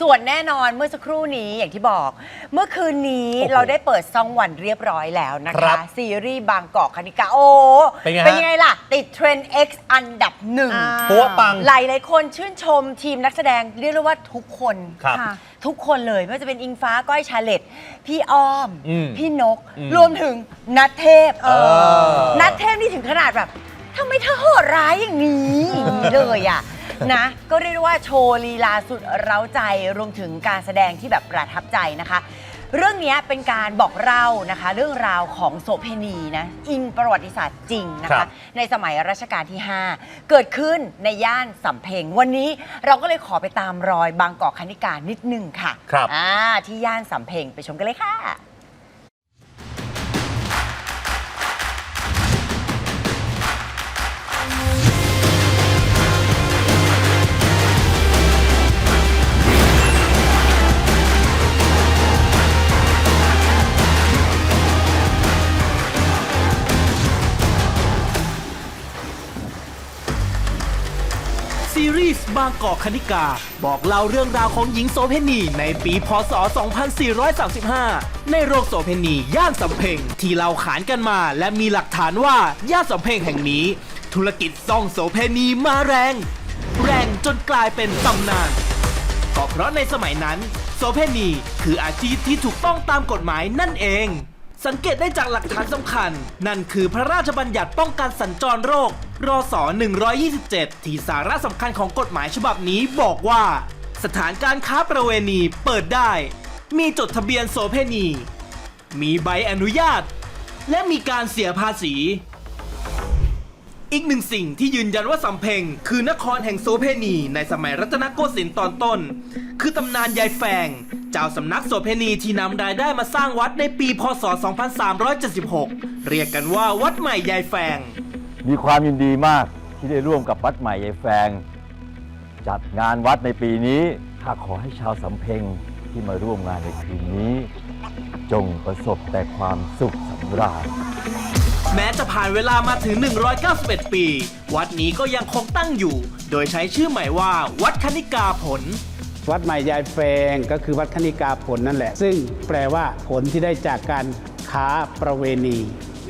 ส่วนแน่นอนเมื่อสักครู่นี้อย่างที่บอก เมื่อคืนนี้โอ้โหเราได้เปิดซองวันเรียบร้อยแล้วนะครัคะ บซีรีส์บางกอกคณิกาโอ้เป็นไงฮะเป็นยังไงล่ะ ติดเทรนด์ X อันดับหนึ่ง อ่า ปัวปัง หลายหลายๆคนชื่นชมทีมนักแสดงเรียกได้ว่าทุกคนครับค่ะทุกคนเลยไม่ว่าจะเป็นอิงฟ้าก้อยชาเลตพี่อ้อม อืมพี่นก อืมรวมถึงนัทเทพเออนัทเทพนี่ถึงขนาดแบบทำไมเธอโหดร้ายอย่างนี้อย่างนี้เลยอะ นะ ก็เรียกได้ว่าโชว์ลีลาสุดเร้าใจรวมถึงการแสดงที่แบบประทับใจนะคะ เรื่องนี้เป็นการบอกเล่านะคะ เรื่องราวของโสเพณีนะอิงประวัติศาสตร์จริงนะครัคะ บ ในสมัยรัชกาลที่ 5 เกิดขึ้นในย่านสำเพ็ง วันนี้เราก็เลยขอไปตามรอยบางกอกคณิกานิดนึงค่ะครับ อ่าที่ย่านสำเพ็งไปชมกันเลยค่ะ บางกอกคณิกา บอกเล่าเรื่องราวของหญิงโสเพณีในปีพศ 2435 ในโรงโสเพณีย่านสำเพ็งที่เราขานกันมาและมีหลักฐานว่าย่านสำเพ็งแห่งนี้ ธุรกิจซ่องโสเพณีมาแรง แรงจนกลายเป็นตำนานก็เพราะในสมัยนั้น โสเพณีคืออาชีพที่ถูกต้องตามกฎหมายนั่นเอง สังเกตได้จากหลักฐานสำคัญ นั่นคือพระราชบัญญัติป้องกันสัญจรโรค รศ 127 ที่สาระสำคัญของกฎหมายฉบับนี้บอกว่า สถานการค้าประเวณีเปิดได้ มีจดทะเบียนโสเพณี มีใบอนุญาต และมีการเสียภาษี อีกหนึ่งสิ่งที่ยืนยันว่าสำเพ็งคือนครแห่งโสเพณีในสมัยรัตนโกสินทร์ตอนต้น คือตำนานยายแฟงเจ้าสำนักโสเพณีที่นำรายได้มาสร้างวัดในปีพศ 2376 เรียกกันว่าวัดใหม่ยายแฟงมีความยินดีมากที่ได้ร่วมกับวัดใหม่ยายแฟงจัดงานวัดในปีนี้ข้าขอให้ชาวสำเพ็งที่มาร่วมงานในคืนนี้ จงประสบแต่ความสุขสำราญ แม้จะผ่านเวลามาถึง 191 ปี วัดนี้ก็ยังคงตั้งอยู่ โดยใช้ชื่อใหม่ว่า วัดคณิกาผล วัดใหม่ยายแฟงก็คือวัดคณิกาผลนั่นแหละ ซึ่งแปลว่าผลที่ได้จากการค้าประเวณี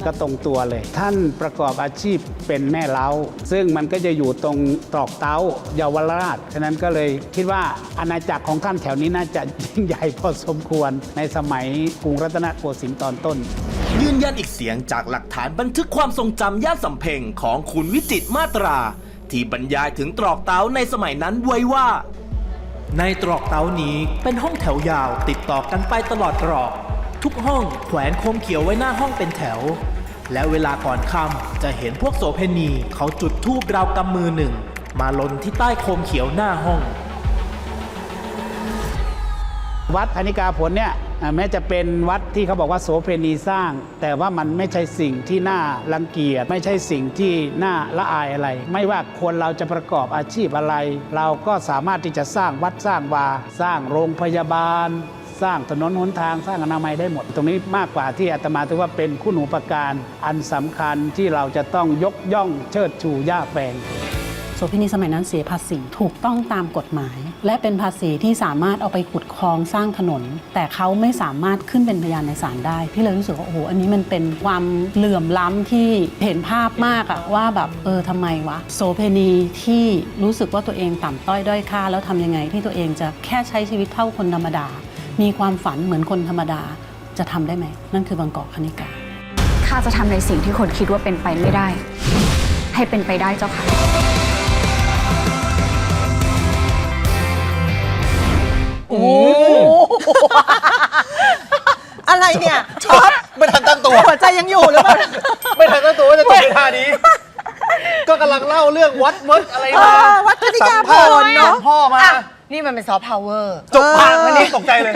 ก็ตรงตัวเลย ท่านประกอบอาชีพเป็นแม่เล้า ซึ่งมันก็จะอยู่ตรงตรอกเต้าเยาวราช ฉะนั้นก็เลยคิดว่าอาณาจักรของท่านแถวนี้น่าจะยิ่งใหญ่พอสมควรในสมัยกรุงรัตนโกสินทร์ตอนต้น ยืนยันอีกเสียงจากหลักฐานบันทึกความทรงจำย่านสำเพ็งของคุณวิจิตรมาตรา ที่บรรยายถึงตรอกเต้าในสมัยนั้นไว้ว่าในตรอกเต้านี้เป็นห้องแถวยาวติดต่อกันไปตลอดตรอก ทุกห้องแขวนโคมเขียวไว้หน้าห้องเป็นแถว และเวลาก่อนค่ำจะเห็นพวกโสเพณีเขาจุดธูปราวกำมือหนึ่ง มาลนที่ใต้โคมเขียวหน้าห้อง วัดคณิกาผลเนี่ยแม้จะเป็นวัดที่เขาบอกว่าโสเพณีสร้าง แต่ว่ามันไม่ใช่สิ่งที่น่ารังเกียจไม่ใช่สิ่งที่น่าละอายอะไร ไม่ว่าคนเราจะประกอบอาชีพอะไร เราก็สามารถที่จะสร้างวัดสร้างวา สร้างโรงพยาบาล สร้างถนนหนทางสร้างอนามัยได้หมด ตรงนี้มากกว่าที่อาตมาถือว่าเป็นคุณูปการอันสำคัญที่เราจะต้องยกย่องเชิดชูย่าแฝงโสเภณีสมัยนั้นเสียภาษีถูกต้องตามกฎหมาย และเป็นภาษีที่สามารถเอาไปขุดคลองสร้างถนน แต่เขาไม่สามารถขึ้นเป็นพยานในศาลได้ พี่เลยรู้สึกว่าโอ้โหอันนี้มันเป็นความเหลื่อมล้ำที่เห็นภาพมากอะว่าแบบเออทำไมวะโสเภณีที่รู้สึกว่าตัวเองต่ำต้อยด้อยค่า แล้วทำยังไงที่ตัวเองจะแค่ใช้ชีวิตเท่าคนธรรมดา มีความฝันเหมือนคนธรรมดาจะทำได้ไหม นั่นคือบางกอกคณิกา ข้าจะทำในสิ่งที่คนคิดว่าเป็นไปไม่ได้ ให้เป็นไปได้เจ้าค่ะโอ้โหอะไรเนี่ยช็อตไม่ทันตั้งตัว หัวใจยังอยู่หรือเปล่า ไม่ทันตั้งตัวว่าจะจบในท่านี้ ก็กำลังเล่าเรื่องวัดมดอะไรมาวัดคณิกาสัมภษณ์ผลเนอะพ่อมา อะ นี่มันเป็นซอฟต์พาวเวอร์ จบผ่านวันนี้ตกใจเลย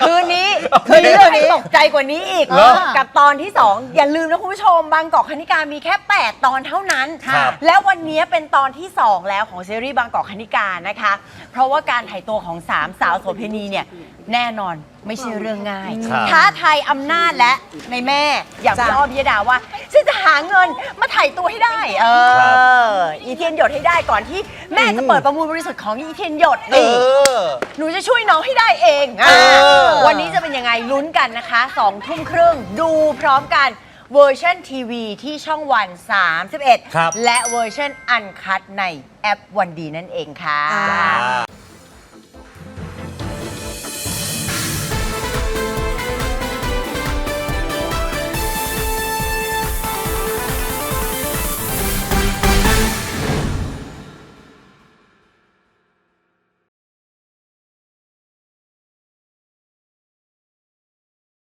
คืนนี้โอเคคืนนี้เราให้ตกใจกว่านี้อีก เหรอกับตอนที่ 2 อย่าลืมนะคุณผู้ชม บางกอกคณิกามีแค่ 8 ตอนเท่านั้น ครับแล้ววันนี้เป็นตอนที่ 2 แล้วของซีรีส์บางกอกคณิกานะคะ เพราะว่าการถ่ายตัวของ 3 สาวโสเภณีเนี่ย แน่นอน ไม่ใช่เรื่องง่าย ครับท้าทายอำนาจและในแม่อย่างพี่อ้อมพิยดาว่าฉันจะหาเงินมาถ่ายตัวให้ได้ เอออีเทียนหยดให้ได้ก่อนที่แม่จะเปิดประมูลบริสุทธิ์ของอีเทียนหยดเอนี่ อ หนูจะช่วยน้องให้ได้เองอ่าเออ วันนี้จะเป็นยังไงลุ้นกันนะคะ2ทุ่มครึ่งดูพร้อมกันเวอร์ชันทีวีที่ช่องวัน 31 ครับ และเวอร์ชันอันคัดในแอปวันดีนั่นเองค่ะ